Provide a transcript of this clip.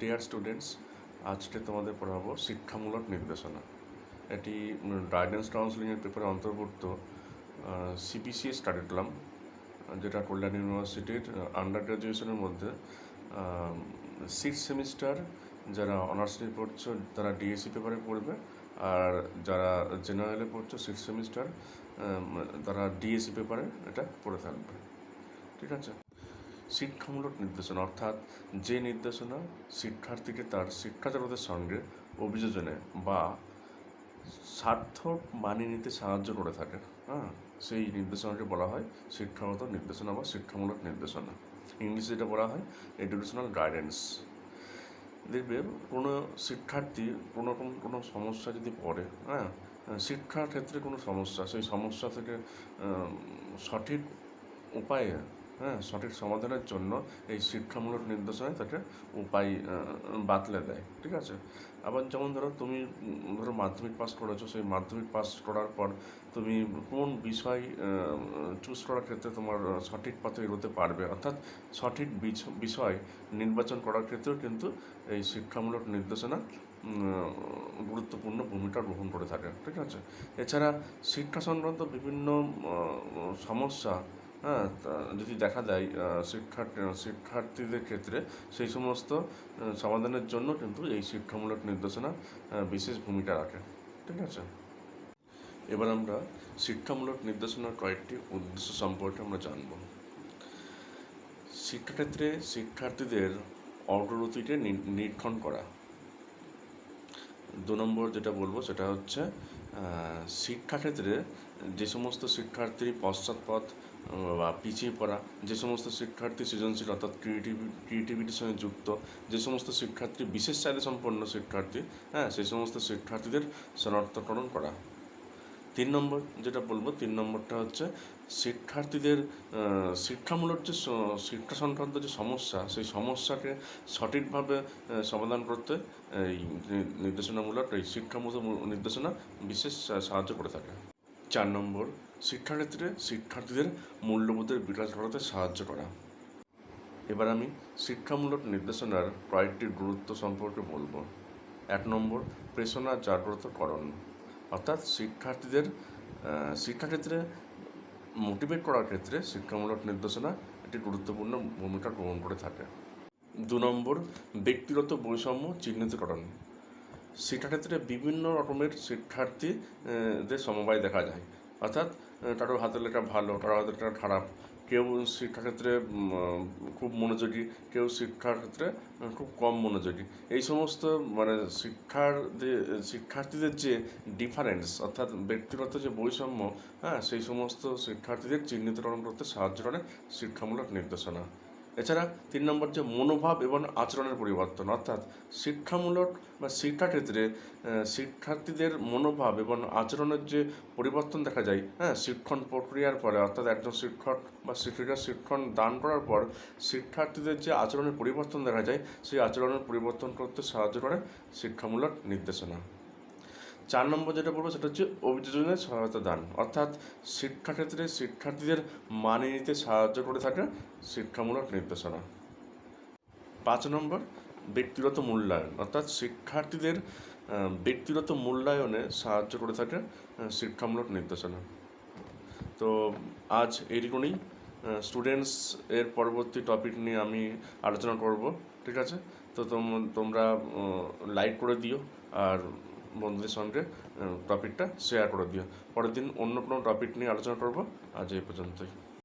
Dear students আজকে তোমাদের পড়াবো শিক্ষামূলক নির্দেশনা। এটি গাইডেন্স কাউন্সিলিংয়ের পেপারে অন্তর্ভুক্ত সিবিসি স্টাডি করলাম যেটা কল্যাণ ইউনিভার্সিটির আন্ডার গ্র্যাজুয়েশনের মধ্যে সিক্স সেমিস্টার যারা অনার্স নিয়ে পড়ছো, তারা ডিএসসি পেপারে পড়বে, আর যারা জেনারেলে পড়ছো সিক্স সেমিস্টার তারা ডিএসসি পেপারে এটা পড়ে থাকবে। ঠিক আছে? শিক্ষামূলক নির্দেশনা, অর্থাৎ যে নির্দেশনা শিক্ষার্থীকে তার শিক্ষা জগতের সঙ্গে অভিযোজনে বা সার্থক মানিয়ে নিতে সাহায্য করে থাকে। হ্যাঁ সেই নির্দেশনাকে বলা হয় শিক্ষাগত নির্দেশনা বা শিক্ষামূলক নির্দেশনা। ইংলিশে যেটা বলা হয় এডুকেশনাল গাইডেন্স দেখবে কোনো শিক্ষার্থী কোনো রকম কোনো সমস্যা যদি পড়ে হ্যাঁ শিক্ষার ক্ষেত্রে কোনো সমস্যা, সেই সমস্যা থেকে সঠিক উপায়ে হ্যাঁ সঠিক সমাধানের জন্য এই শিক্ষামূলক নির্দেশনায় তাকে উপায় বাতলে দেয়, ঠিক আছে? আবার যেমন ধরো তুমি, ধরো মাধ্যমিক পাস করেছ, সেই মাধ্যমিক পাস করার পর তুমি কোন বিষয় চুজ করার ক্ষেত্রে তোমার সঠিক পথে এগোতে পারবে? অর্থাৎ সঠিক বিষয় নির্বাচন করার ক্ষেত্রেও কিন্তু এই শিক্ষামূলক নির্দেশনা গুরুত্বপূর্ণ ভূমিকা গ্রহণ করে থাকে, ঠিক আছে? এছাড়া শিক্ষা সংক্রান্ত বিভিন্ন সমস্যা হ্যাঁ যদি দেখা যায় শিক্ষার্থী, শিক্ষার্থীদের ক্ষেত্রে সেই সমস্ত সমাধানের জন্য কিন্তু এই শিক্ষামূলক নির্দেশনা বিশেষ ভূমিকা রাখে। ঠিক আছে? এবার আমরা শিক্ষামূলক নির্দেশনার কয়েকটি উদ্দেশ্য সম্পর্কে আমরা জানব। শিক্ষাক্ষেত্রে শিক্ষার্থীদের অগ্রগতিকে নিরীক্ষণ করা। দু নম্বর যেটা বলব সেটা হচ্ছে শিক্ষাক্ষেত্রে যে সমস্ত শিক্ষার্থী পশ্চাৎপদ বা পিছিয়ে পড়া, যে সমস্ত শিক্ষার্থী সৃজনশীল অর্থাৎ ক্রিয়েটিভ ক্রিয়েটিভিটির সঙ্গে যুক্ত, যে সমস্ত শিক্ষার্থী, বিশেষ চাহিদা সম্পন্ন শিক্ষার্থী হ্যাঁ সেই সমস্ত শিক্ষার্থীদের শনাক্তকরণ করা। তিন নম্বর যেটা বলব, তিন নম্বরটা হচ্ছে শিক্ষার্থীদের শিক্ষামূলক যে শিক্ষা সংক্রান্ত যে সমস্যা, সেই সমস্যাকে সঠিকভাবে সমাধান করতে এই নির্দেশনামূলক, এই শিক্ষামূলক নির্দেশনা বিশেষ সাহায্য করে থাকে। চার নম্বর, শিক্ষাক্ষেত্রে শিক্ষার্থীদের মূল্যবোধের বিকাশ ঘটাতে সাহায্য করা। এবার আমি শিক্ষামূলক নির্দেশনার কয়েকটি গুরুত্ব সম্পর্কে বলব। এক নম্বর প্রেষণা জাগ্রতকরণ। অর্থাৎ শিক্ষার্থীদের শিক্ষাক্ষেত্রে মোটিভেট করার ক্ষেত্রে শিক্ষামূলক নির্দেশনা একটি গুরুত্বপূর্ণ ভূমিকা গ্রহণ করে থাকে। দু নম্বর, ব্যক্তিগত বৈষম্য চিহ্নিতকরণ। শিক্ষাক্ষেত্রে বিভিন্ন রকমের শিক্ষার্থীদের সমবায় দেখা যায়। অর্থাৎ কারোর হাতের লেখা ভালো, কারোর হাতের লেখা খারাপ। কেউ শিক্ষাক্ষেত্রে খুব মনোযোগী, কেউ শিক্ষার ক্ষেত্রে খুব কম মনোযোগী। এই সমস্ত মানে শিক্ষার শিক্ষার্থীদের যে ডিফারেন্স অর্থাৎ ব্যক্তিগত যে বৈষম্য হ্যাঁ সেই সমস্ত শিক্ষার্থীদের চিহ্নিতকরণ করতে সাহায্য করে শিক্ষামূলক নির্দেশনা। এছাড়া তিন নম্বর যে মনোভাব এবং আচরণের পরিবর্তন অর্থাৎ শিক্ষামূলক বা শিক্ষাক্ষেত্রে আহ, শিক্ষার্থীদের মনোভাব এবং আচরণের যে পরিবর্তন দেখা যায় হ্যাঁ শিক্ষণ প্রক্রিয়ার পরে অর্থাৎ একজন শিক্ষক বা শিক্ষিকা শিক্ষণ দান করার পর শিক্ষার্থীদের যে আচরণের পরিবর্তন দেখা যায় সেই আচরণের পরিবর্তন করতে সাহায্য করে শিক্ষামূলক নির্দেশনা। চার নম্বর যেটা বলব সেটা হচ্ছে অভিযোজনের সহায়তা দান। অর্থাৎ শিক্ষাক্ষেত্রে শিক্ষার্থীদের মানিয়ে নিতে সাহায্য করে থাকে শিক্ষামূলক নির্দেশনা। পাঁচ নম্বর, ব্যক্তিগত মূল্যায়ন। অর্থাৎ শিক্ষার্থীদের ব্যক্তিগত মূল্যায়নে সাহায্য করে থাকে শিক্ষামূলক নির্দেশনা। তো আজ এইটুকুনি স্টুডেন্টস এর পরবর্তী টপিক নিয়ে আমি আলোচনা করব, ঠিক আছে? তো তোম- তোমরা লাইক করে দিও, আর বন্ধুদের সঙ্গে টপিকটা শেয়ার করে দিও। পরের দিন অন্য কোনো টপিক নিয়ে আলোচনা করব। আজ এই পর্যন্তই।